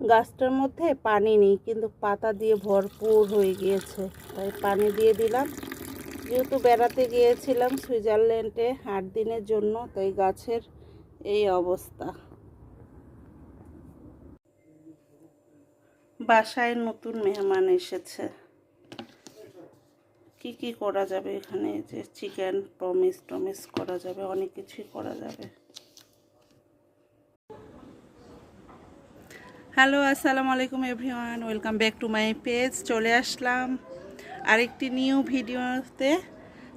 গাছটার মধ্যে পানি নেই, কিন্তু পাতা দিয়ে ভরপুর হয়ে গিয়েছে। তাই পানি দিয়ে দিলাম। যেহেতু বেড়াতে গিয়েছিলাম সুইজারল্যান্ডে আট দিনের জন্য, তাই গাছের এই অবস্থা। বাসায় নতুন মেহমান এসেছে। কি কি করা যাবে এখানে? যে চিকেন প্রমিস টমিস করা যাবে, অনেক কিছুই করা যাবে। হ্যালো, আসসালামু আলাইকুম everyone, welcome back to my page, চলে আসলাম আরেকটি নিউ ভিডিওতে।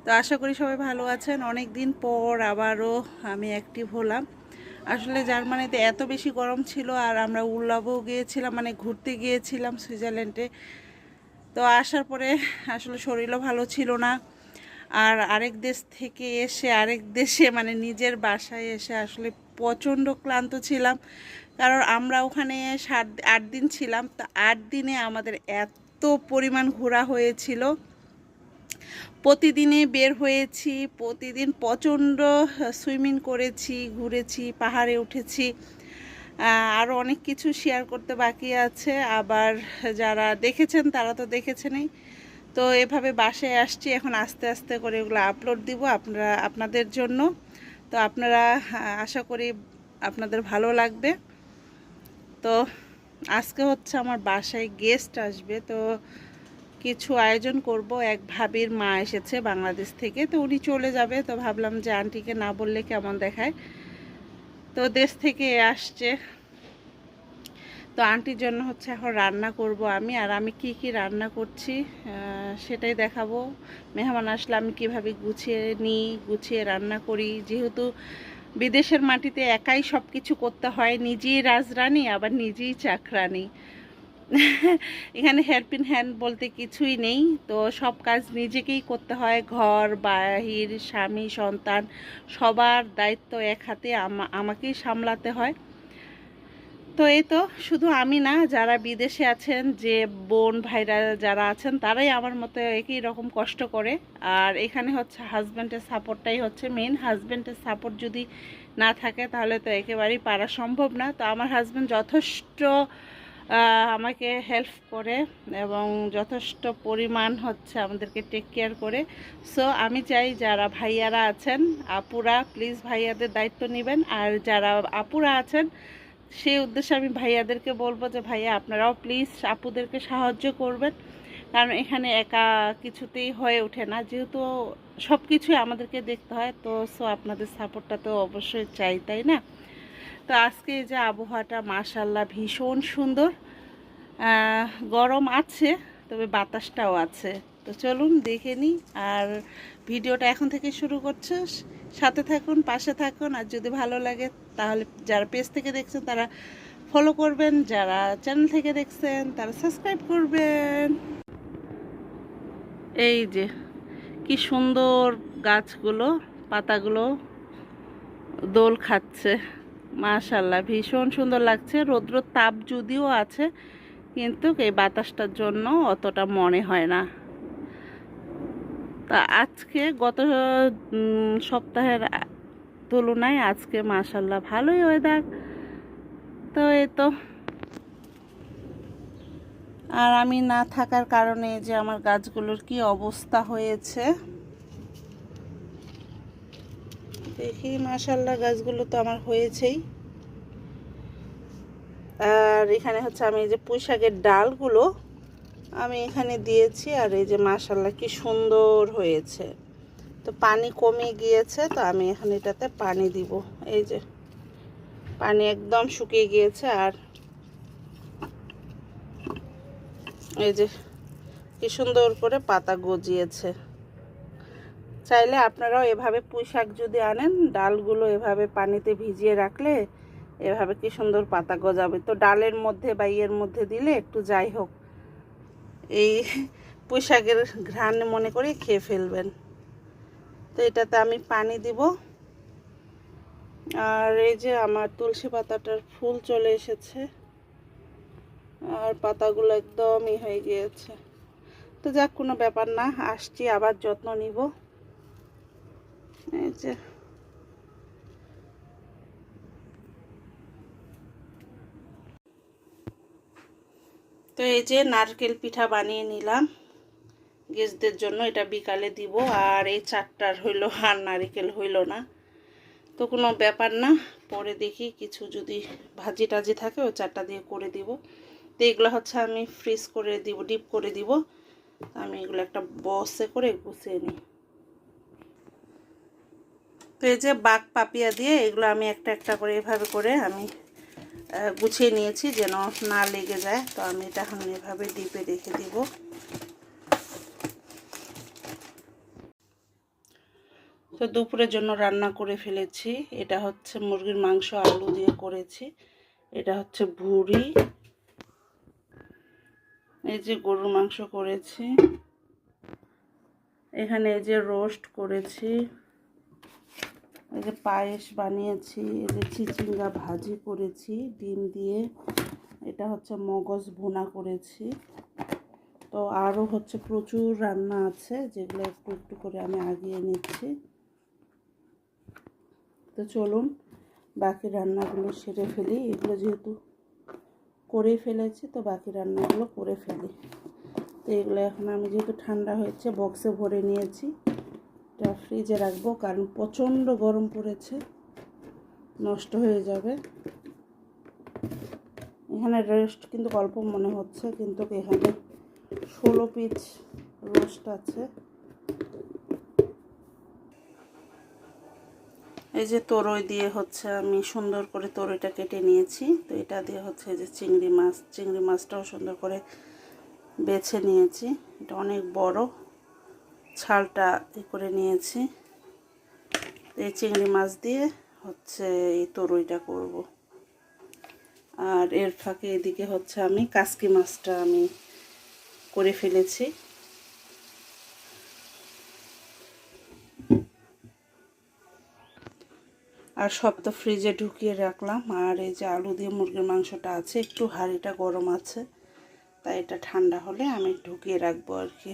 তো আশা করি সবাই ভালো আছেন। অনেক দিন পর আবারও আমি অ্যাক্টিভ হলাম। আসলে জার্মানিতে এত বেশি গরম ছিল আর আমরা উল্লাবও গিয়েছিলাম মানে ঘুরতে গিয়েছিলাম সুইজারল্যান্ডে। তো আসার পরে আসলে শরীরও ভালো ছিল না। আর আরেক দেশ থেকে এসে, আরেক দেশে মানে নিজের বাসায় এসে আসলে প্রচণ্ড ক্লান্ত ছিলাম। কারণ আমরা ওখানে সাত, আট দিন ছিলাম। তো আট দিনে আমাদের এত পরিমাণ ঘোরা হয়েছিল। প্রতিদিনে বের হয়েছি, প্রতিদিন প্রচণ্ড সুইমিং করেছি, ঘুরেছি, পাহাড়ে উঠেছি। আরও অনেক কিছু শেয়ার করতে বাকি আছে। আবার যারা দেখেছেন, তারা তো দেখেছেনই। তো এভাবে বাসায় আসছি। এখন আস্তে আস্তে করে এগুলো আপলোড দিব। আপনারা, আপনাদের জন্য। তো আপনারা আশা করি আপনাদের ভালো লাগবে। তো আজকে হচ্ছে আমার বাসায় গেস্ট আসবে, তো কিছু আয়োজন করব। এক ভাবির মা এসেছে বাংলাদেশ থেকে, তো উনি চলে যাবে। তো ভাবলাম যে আন্টিকে না বললে কেমন দেখায়? তো দেশ থেকে আসছে। তো আন্টির জন্য হচ্ছে এখন রান্না করব আমি, আর আমি কি কি রান্না করছি সেটাই দেখাবো। মেহমান আসলে আমি কীভাবে গুছিয়ে নিই, গুছিয়ে রান্না করি। যেহেতু বিদেশের মাটিতে একাই সব কিছু করতে হয়, নিজেই রাজরানী, আবার নিজেই চাকরানি। এখানে হেল্পিং হ্যান্ড বলতে কিছুই নেই, তো সব কাজ নিজেকেই করতে হয়। ঘর, বাহির, স্বামী, সন্তান, সবার দায়িত্ব এক হাতে আমাকেই সামলাতে হয়। তো এই তো, শুধু আমি না, যারা বিদেশে আছেন, যে বোন ভাইরা যারা আছেন, তারাই আমার মতো একই রকম কষ্ট করে। আর এখানে হচ্ছে হাজব্যান্ডের সাপোর্টটাই হচ্ছে মেন হাজব্যান্ডের সাপোর্ট যদি না থাকে, তাহলে তো একেবারেই পারা সম্ভব না। তো আমার হাজব্যান্ড যথেষ্ট আমাকে হেল্প করে এবং যথেষ্ট পরিমাণ হচ্ছে আমাদেরকে টেক কেয়ার করে। সো আমি চাই যারা ভাইয়ারা আছেন, আপুরা প্লিজ ভাইয়াদের দায়িত্ব নেবেন। আর যারা আপুরা আছেন সেই উদ্দেশ্যে আমি ভাইয়াদেরকে বলব যে, ভাইয়া, আপনারাও প্লিজ আপুদেরকে সাহায্য করবেন। কারণ এখানে একা কিছুতেই হয়ে ওঠে না। যেহেতু সব কিছুই আমাদেরকে দেখতে হয়, তো সো আপনাদের সাপোর্টটা তো অবশ্যই চাই, তাই না? তো আজকে যে আবহাওয়াটা মাশাল্লাহ ভীষণ সুন্দর। গরম আছে, তবে বাতাসটাও আছে। তো চলুন দেখে নিই। আর ভিডিওটা এখন থেকে শুরু করছে। সাথে থাকুন, পাশে থাকুন। আর যদি ভালো লাগে, তাহলে যারা পেজ থেকে দেখছেন, তারা ফলো করবেন। যারা চ্যানেল থেকে দেখছেন, তারা সাবস্ক্রাইব করবেন। এই যে, কি সুন্দর গাছগুলো, পাতাগুলো দোল খাচ্ছে। মাশাল্লাহ ভীষণ সুন্দর লাগছে। রৌদ্র তাপ যদিও আছে, কিন্তু এই বাতাসটার জন্য অতটা মনে হয় না। তা আজকে গত সপ্তাহের তুলনায় আজকে মাশাল্লাহ ভালোই ওয়েদার তো এ তো। আর আমি না থাকার কারণে যে আমার গাছগুলোর কি অবস্থা হয়েছে। দেখি মাশাল্লাহ গাছগুলো তো আমার হয়েছেই। আর এখানে হচ্ছে আমি যে পুঁই শাকের ডালগুলো আমি এখানে দিয়েছি আর এই যে মাশাল্লাহ কি সুন্দর হয়েছে। তো পানি কমে গিয়েছে, তো আমি এখানে এটাতে পানি দিব। এই যে পানি একদম শুকিয়ে গিয়েছে আর এই যে কি সুন্দর করে পাতা গজিয়েছে। চাইলে আপনারাও এভাবে পুঁই শাক যদি আনেন, ডালগুলো এভাবে পানিতে ভিজিয়ে রাখলে এভাবে কি সুন্দর পাতা গজাবে। তো ডালের মধ্যে বা ইয়ের মধ্যে দিলে একটু যাই হোক। এই পুঁই শাকের ঘ্রাণ মনে করে খেয়ে ফেলবেন। তো এটাতে আমি পানি দিব। আর এই যে আমার তুলসী পাতাটার ফুল চলে এসেছে। আর পাতাগুলো একদমই হয়ে গিয়েছে। তো যাক, কোনো ব্যাপার না, আসছি, আবার যত্ন নিব। এই যে। তো এই যে নারকেল পিঠা বানিয়ে নিলাম। গেস্টদের জন্য এটা বিকালে দিব, আর এই চারটার হইল, আর নারিকেল হইল না। তো কোনো ব্যাপার না, পরে দেখি কিছু যদি ভাজি টাজি থাকে, ওই চারটা দিয়ে করে দিব। তো এগুলো হচ্ছে আমি ফ্রিজ করে দিব ডিপ করে দিব। আমি এগুলো একটা বসে করে গুছিয়ে নিই। তো এই যে বাঘ পাপিয়া দিয়ে এগুলো আমি একটা একটা করে এভাবে করে আমি গুছিয়ে নিয়েছি যেন না লেগে যায়। তো আমি এটা এখন এভাবে ডিপে রেখে দিব। তো দুপুরের জন্য রান্না করে ফেলেছি। এটা হচ্ছে মুরগির মাংস আলু দিয়ে করেছি। এটা হচ্ছে ভুড়ি। এই যে গরুর মাংস করেছি। এখানে এই যে রোস্ট করেছি। এই যে পায়েস বানিয়েছি, এই যে চিচিঙ্গা ভাজি করেছি, ডিম দিয়ে। এটা হচ্ছে মগজ ভুনা করেছি। তো আরও হচ্ছে প্রচুর রান্না আছে, যেগুলো একটু একটু করে আমি আগিয়ে নিচ্ছি। তো চলুন, বাকি রান্নাগুলো সেরে ফেলি। এগুলো যেহেতু করে ফেলেছি, তো বাকি রান্নাগুলো করে ফেলি। তো এগুলো এখন আমি যেহেতু ঠান্ডা হয়েছে বক্সে ভরে নিয়েছি। এটা ফ্রিজে রাখব, কারণ প্রচণ্ড গরম পড়েছে, নষ্ট হয়ে যাবে। এখানে রেস্ট কিন্তু অল্প মনে হচ্ছে, কিন্তু এখানে ষোলো পিচ রোস্ট আছে। এই যে তরই দিয়ে হচ্ছে আমি সুন্দর করে তরইটা কেটে নিয়েছি, তো এটা দিয়ে হচ্ছে যে চিংড়ি মাছ, চিংড়ি মাছটাও সুন্দর করে বেছে নিয়েছি। এটা অনেক বড় ছালটা ই করে নিয়েছি। এই চিংড়ি মাছ দিয়ে হচ্ছে এই তরইটা করব। আর এর ফাঁকে এদিকে হচ্ছে আমি কাসকি মাছটা আমি করে ফেলেছি। আর সব তো ফ্রিজে ঢুকিয়ে রাখলাম। আর এই যে আলু দিয়ে মুরগির মাংসটা আছে, একটু হাঁড়িটা গরম আছে, তাই এটা ঠান্ডা হলে আমি ঢুকিয়ে রাখব আর কি।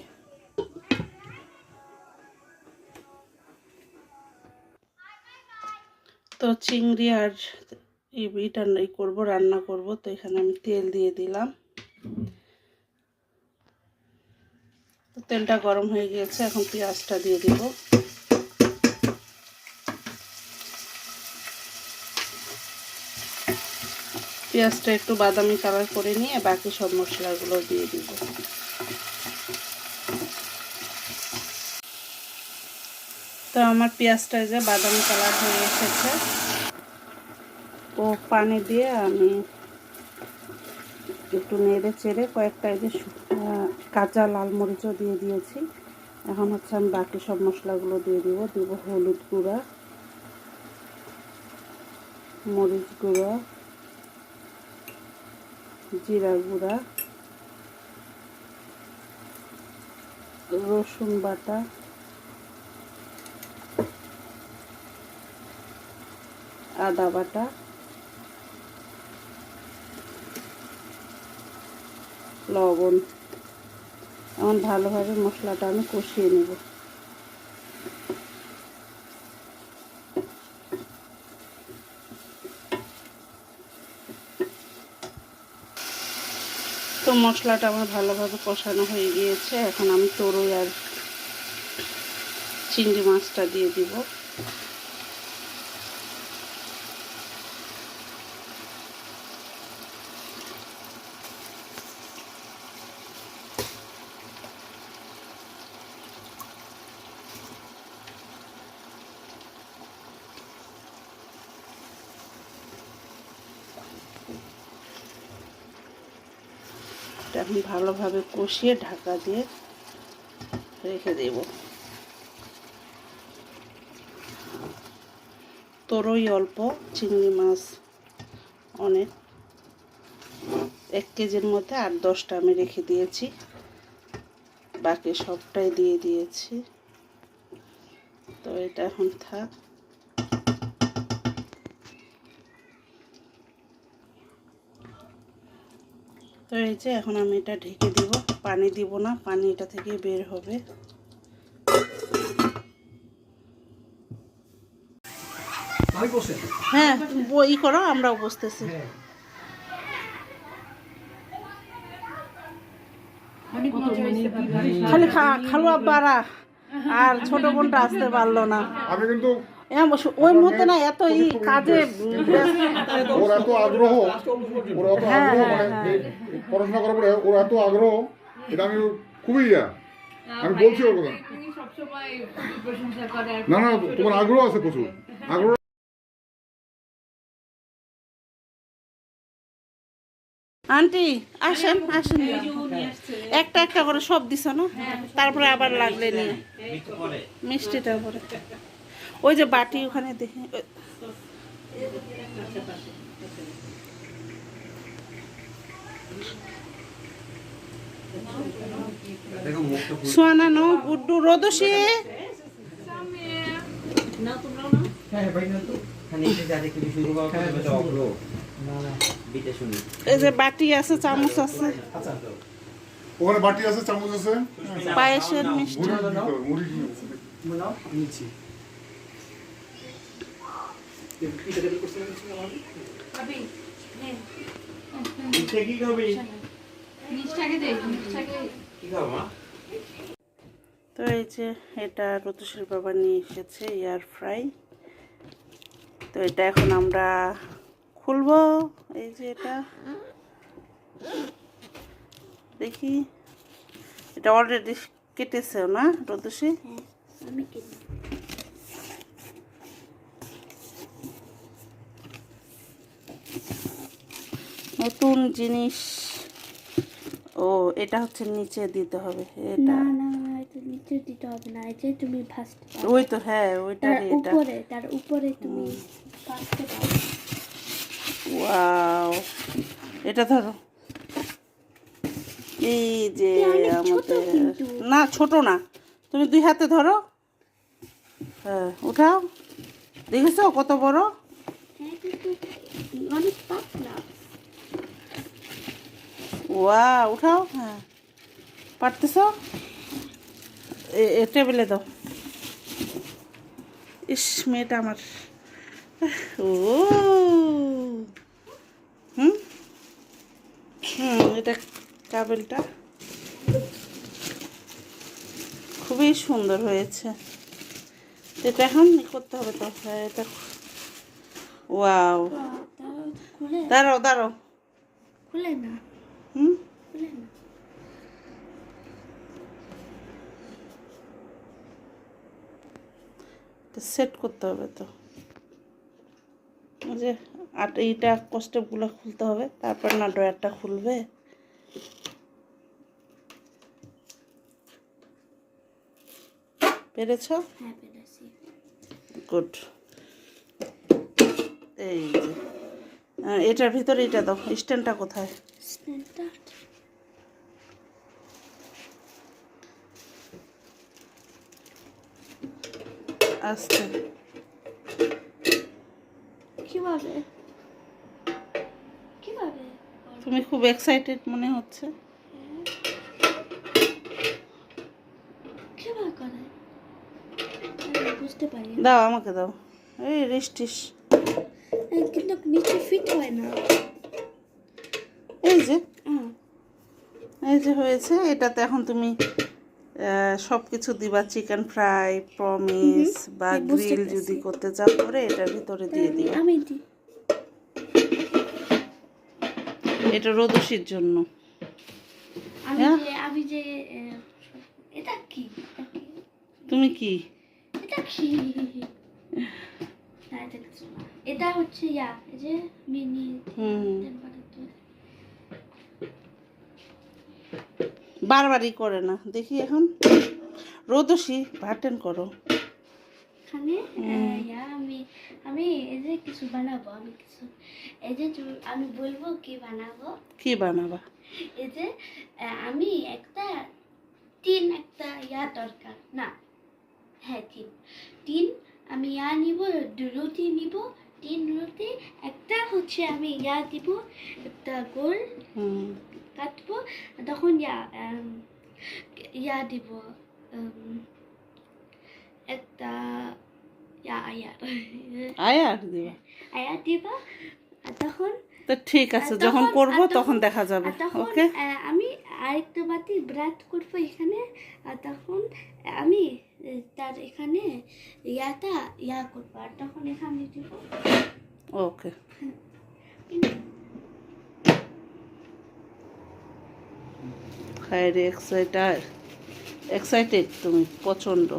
তো চিংড়ি আর এটা এই করব, রান্না করব। তো এখানে আমি তেল দিয়ে দিলাম। তো তেলটা গরম হয়ে গিয়েছে এখন পেঁয়াজটা দিয়ে দিব। পেঁয়াজটা একটু বাদামি কালার করে নিয়ে বাকি সব মশলাগুলো দিয়ে দিব। তো আমার পেঁয়াজটা যে বাদামি কালার হয়ে এসেছে। ও পানি দিয়ে আমি একটু নেড়ে চেড়ে কয়েকটা যে কাঁচা লাল মরিচও দিয়ে দিয়েছি। এখন হচ্ছে আমি বাকি সব মশলাগুলো দিয়ে দিব। দিব হলুদ গুঁড়া, মরিচ গুঁড়া, জিরা গুঁড়া, রসুন বাটা আদা বাটা। লবণ। এমন ভালোভাবে মশলাটা আমি কষিয়ে নেব। তো মশলাটা আমার ভালোভাবে কষানো হয়ে গিয়েছে। এখন আমি তরই আর চিংড়ি মাছটা দিয়ে দিব। এখন ভালোভাবে কষিয়ে ঢাকা দিয়ে রেখে দেব। তরই অল্প, চিংড়ি মাছ অনেক। এক কেজির মধ্যে আট, দশটা আমি রেখে দিয়েছি। বাকি সবটাই দিয়ে দিয়েছি। তো এটা এখন থাক। তো এই যে এখন আমি এটা ঢেকে দিব। পানি দিব না পানি এটা থেকে বের হবে। হ্যাঁ ই করো আমরাও বসতেছি। হ্যাঁ। খালি খা- খালু আব্বারা আর ছোট বোনটা আসতে পারল না। আমি কিন্তু ওই মুহূর্তে না এত ই কাজে। ওর এত আগ্রহ। ওর এত আগ্রহ মানে পড়াশোনা করার পরে ওর এত আগ্রহ। এটা আমি খুবই ইয়া। আমি বলছি ওর কথা। না না তোমার আগ্রহ আছে প্রচুর। আগ্রহ আন্টি আসেন আসেন। একটা একটা করে সব দিছ না? তারপরে আবার লাগলে নিয়ে। মিষ্টিটা পরে। ওই যে বাটি ওখানে দেখে। ওই- সোয়ানা নো গুড্ডু রোদসি। হ্যাঁ শুনি। এই যে বাটি আছে চামচ আছে। আচ্ছা ওখানে বাটি আছে চামচ আছে? পায়েসের মিষ্টি। মুড়ি মুড়ি কি তুমি নাও আমি নিচ্ছি পিঠা কেটে করছিলাম কিছু আমার ভাবি, নে, পিঠে কি খাবি নিচটাকে দে, নিচটাকে কি খাব মা তো এই যে এটা রতুশের বাবা নিয়ে এসেছে এয়ার ফ্রাই তো এটা এখন আমরা খুলবো। এই যে এটা। দেখি। এটা অলরেডি কেটেছে না রতুষি নতুন জিনিস। ও এটা হচ্ছে নিচে দিতে হবে এটা। না না এটা নিচে দিতে হবে না এই যে তুমি ওই তো হ্যাঁ ওইটা এটা। উপরে তার উপরে তুমি ওয়াও এটা ধরো। এই যে আমাদের না ছোট না। তুমি দুই হাতে ধরো। হ্যাঁ উঠাও। দেখেছ কত বড়? হ্যাঁ কিন্তু অনেক পাতলা। ওয়া উঠাও। হ্যাঁ। পারতেছো? এ- টেবিলে দাও। ইস মেয়েটা আমার। ও। হুম? হুম এটা কাবেলটা। খুবই সুন্দর হয়েছে। এটা এখন করতে হবে তো। হ্যাঁ এটা ওয়াও। দাঁড়াও দাঁড়াও। খুলে না। হুম? সেট করতে হবে তো। যে আট এইটা কষ্টেপগুলো খুলতে হবে তারপর না ড্রয়ারটা খুলবে। পেরেছ? হ্যাঁ গুড এই যে। এটার ভিতরে এটা দাও স্ট্যান্ডটা কোথায়? আস্তে। কীভাবে? কীভাবে? তুমি খুব এক্সাইটেড মনে হচ্ছে। বুঝতে পারি দাও আমাকে দাও। এই রিস্টিস কিন্তু নিচে ফিট হয় না। এই যে। এই যে হয়েছে এটাতে এখন তুমি সব কিছু দিবা চিকেন ফ্রাই প্রমিস বা গ্রিল যদি করতে চাও করে এটার ভিতরে দিয়ে আমি দিবা আমি দিই। এটা রোদসির জন্য। আমি হ্যাঁ? যে আমি যে এটা কি? তুমি কি? এটা কি? এটা এটা হচ্ছে ইয়া যে মিনি হুম। বারবারই করে না। দেখি এখন। রোদসি বাটেন করো। ইয়া আমি আমি এই যে কিছু বানাবো আমি কিছু এই যে আমি বলব কি বানাবো। কি বানাবা? এই যে আমি একটা তিন একটা ইয়া দরকার না হ্যাঁ তিন তিন আমি ইয়া নিব দু- রুটি নিব তিন রুটি একটা হচ্ছে আমি ইয়া দিব একটা গোল। হুম। কাটবো তখন ইয়া ইয়া দিব একটা ইয়া আয়া আয়ার দিবা? আয়া দিবা তখন তো ঠিক আছে যখন করব তখন দেখা যাবে ওকে? আমি আরেকটা বাটি ব্রাট করব এখানে আর তখন আমি তার এখানে ইয়াটা ইয়া করব আর তখন এখানে দিব। ওকে। হায় রে এক্সাইটার। এক্সাইটেড তুমি প্রচণ্ড